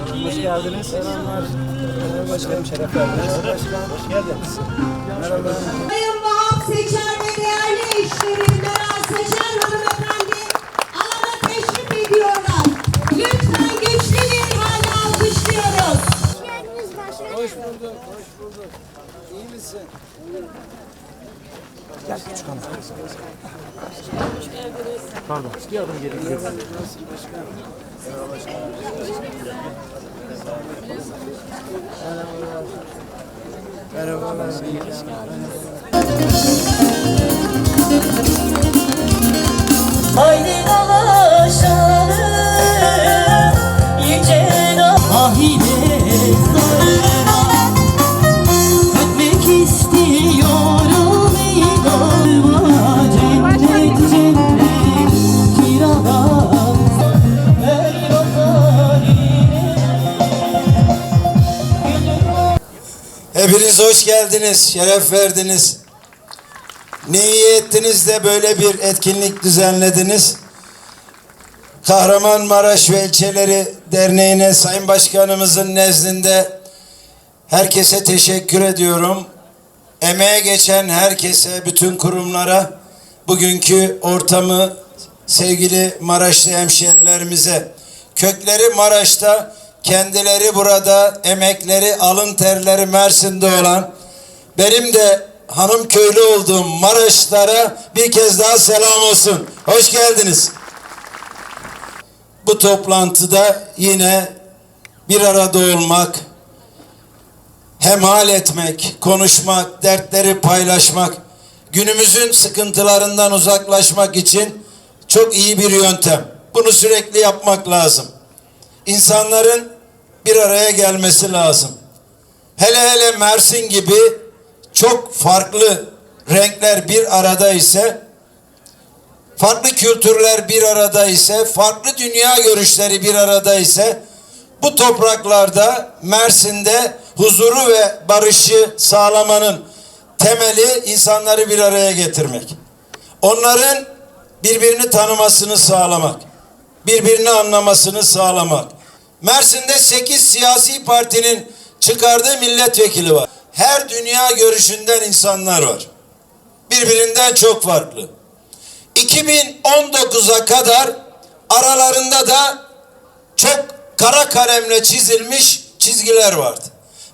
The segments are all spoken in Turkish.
Hoş geldiniz. Selamlar. Başkanım şeref verdiniz. Başkan. Hoş geldiniz. Merhaba. Sayın Vahap Seçer ve değerli eşleri Meral Seçer hanımefendi alana teşrif ediyorlar. Lütfen güçlü bir halde alkışlıyoruz. Hoş bulduk. Hoş bulduk. İyi misin? Gel küçük hanım. Pardon. Bir adım geri gidiyoruz. Nasılsın başkanım? Merhaba başkanım. Merhabalar. Haydi Hepiniz hoş geldiniz, şeref verdiniz. Ne iyi ettiniz de böyle bir etkinlik düzenlediniz. Kahramanmaraş ve İlçeleri Derneği'ne Sayın Başkanımızın nezdinde herkese teşekkür ediyorum. Emeğe geçen herkese, bütün kurumlara, bugünkü ortamı sevgili Maraşlı hemşehrilerimize, kökleri Maraş'ta, kendileri burada, emekleri, alın terleri Mersin'de olan, benim de hanım köylü olduğum Maraşlara bir kez daha selam olsun. Hoş geldiniz. Bu toplantıda yine bir arada olmak, hemhal etmek, konuşmak, dertleri paylaşmak, günümüzün sıkıntılarından uzaklaşmak için çok iyi bir yöntem. Bunu sürekli yapmak lazım. İnsanların bir araya gelmesi lazım. Hele hele Mersin gibi çok farklı renkler bir arada ise farklı kültürler bir arada ise, farklı dünya görüşleri bir arada ise bu topraklarda Mersin'de huzuru ve barışı sağlamanın temeli insanları bir araya getirmek. Onların birbirini tanımasını sağlamak, birbirini anlamasını sağlamak. Mersin'de 8 siyasi partinin çıkardığı milletvekili var. Her dünya görüşünden insanlar var. Birbirinden çok farklı. 2019'a kadar aralarında da çok kara kalemle çizilmiş çizgiler vardı.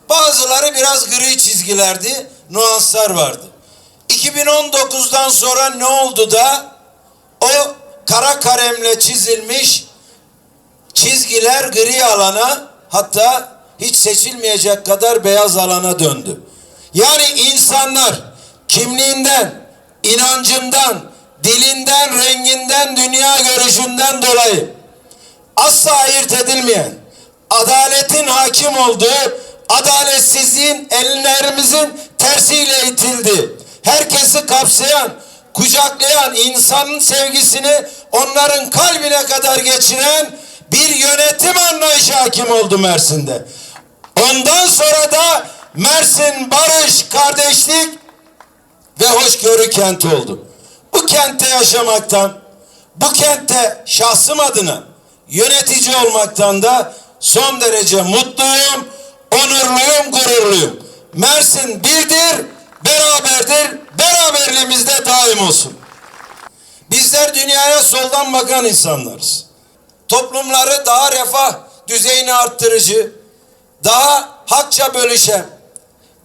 Bazıları biraz gri çizgilerdi, nüanslar vardı. 2019'dan sonra ne oldu da o kara kalemle çizilmiş çizgiler gri alana hatta hiç seçilmeyecek kadar beyaz alana döndü. Yani insanlar kimliğinden, inancından, dilinden, renginden, dünya görüşünden dolayı asla ayırt edilmeyen, adaletin hakim olduğu, adaletsizliğin ellerimizin tersiyle itildi. Herkesi kapsayan, kucaklayan, insanın sevgisini onların kalbine kadar geçiren bir yönetim anlayışı hakim oldu Mersin'de. Ondan sonra da Mersin barış, kardeşlik ve hoşgörü kenti oldu. Bu kentte yaşamaktan, bu kentte şahsım adına yönetici olmaktan da son derece mutluyum, onurluyum, gururluyum. Mersin birdir, beraberdir, beraberliğimiz de daim olsun. Bizler dünyaya soldan bakan insanlarız. Toplumları daha refah düzeyini arttırıcı, daha hakça bölüşen,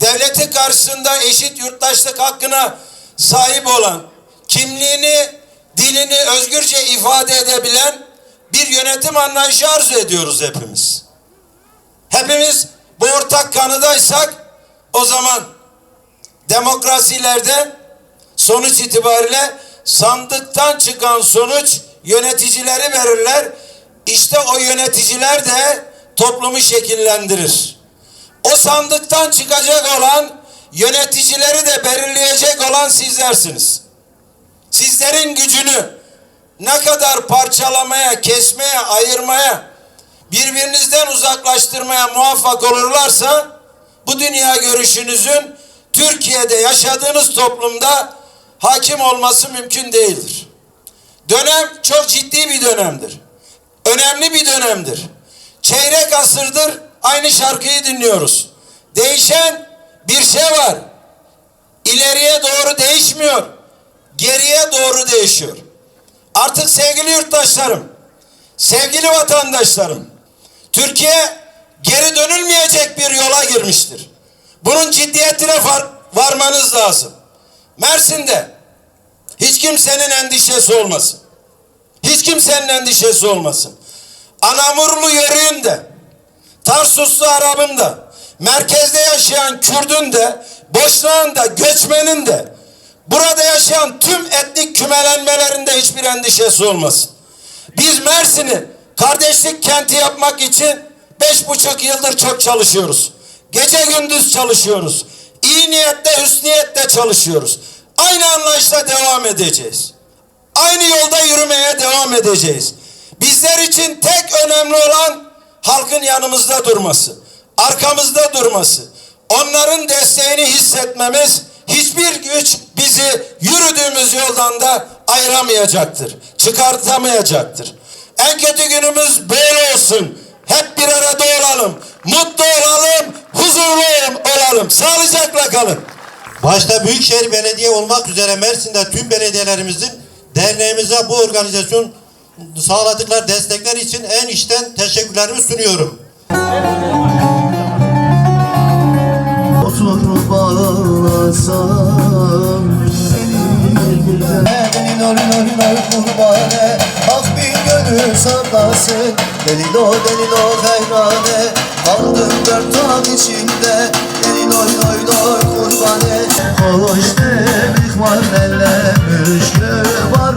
devleti karşısında eşit yurttaşlık hakkına sahip olan, kimliğini, dilini özgürce ifade edebilen bir yönetim anlayışı arzu ediyoruz hepimiz. Hepimiz bu ortak kanıdaysak o zaman demokrasilerde sonuç itibariyle sandıktan çıkan sonuç yöneticileri verirler. İşte o yöneticiler de toplumu şekillendirir. O sandıktan çıkacak olan yöneticileri de belirleyecek olan sizlersiniz. Sizlerin gücünü ne kadar parçalamaya, kesmeye, ayırmaya, birbirinizden uzaklaştırmaya muvaffak olurlarsa bu dünya görüşünüzün Türkiye'de yaşadığınız toplumda hakim olması mümkün değildir. Dönem çok ciddi bir dönemdir. Önemli bir dönemdir. çeyrek asırdır aynı şarkıyı dinliyoruz. Değişen bir şey var. İleriye doğru değişmiyor. Geriye doğru değişiyor. Artık sevgili yurttaşlarım, sevgili vatandaşlarım, Türkiye geri dönülmeyecek bir yola girmiştir. Bunun ciddiyetine var, varmanız lazım. Mersin'de hiç kimsenin endişesi olmasın. Hiç kimsenin endişesi olmasın. Anamurlu yörüğün de, Tarsuslu Arap'ın da, merkezde yaşayan Kürdün de, Boşnağın da, göçmenin de, burada yaşayan tüm etnik kümelenmelerinde hiçbir endişesi olmasın. Biz Mersin'i kardeşlik kenti yapmak için beş buçuk yıldır çok çalışıyoruz. Gece gündüz çalışıyoruz. İyi niyetle, hüsniyetle çalışıyoruz. Aynı anlayışla devam edeceğiz. Aynı yolda yürümeye devam edeceğiz. Bizler için tek önemli olan halkın yanımızda durması, arkamızda durması. Onların desteğini hissetmemiz hiçbir güç bizi yürüdüğümüz yoldan da ayıramayacaktır. Çıkartamayacaktır. En kötü günümüz böyle olsun. Hep bir arada olalım. Mutlu olalım, huzurlu olalım. Sağlıcakla kalın. Başta Büyükşehir Belediye olmak üzere Mersin'de tüm belediyelerimizin derneğimize bu organizasyon sağladıkları destekler için en içten teşekkürlerimi sunuyorum. Oturup ağlasam Deli nor nor nor kurbane Ah bin gönül sallasın Deli lo deli lo heyrane Kaldım dört tan içinde Deli noy noy noy kurbane Hoş demek var nele Müşkül var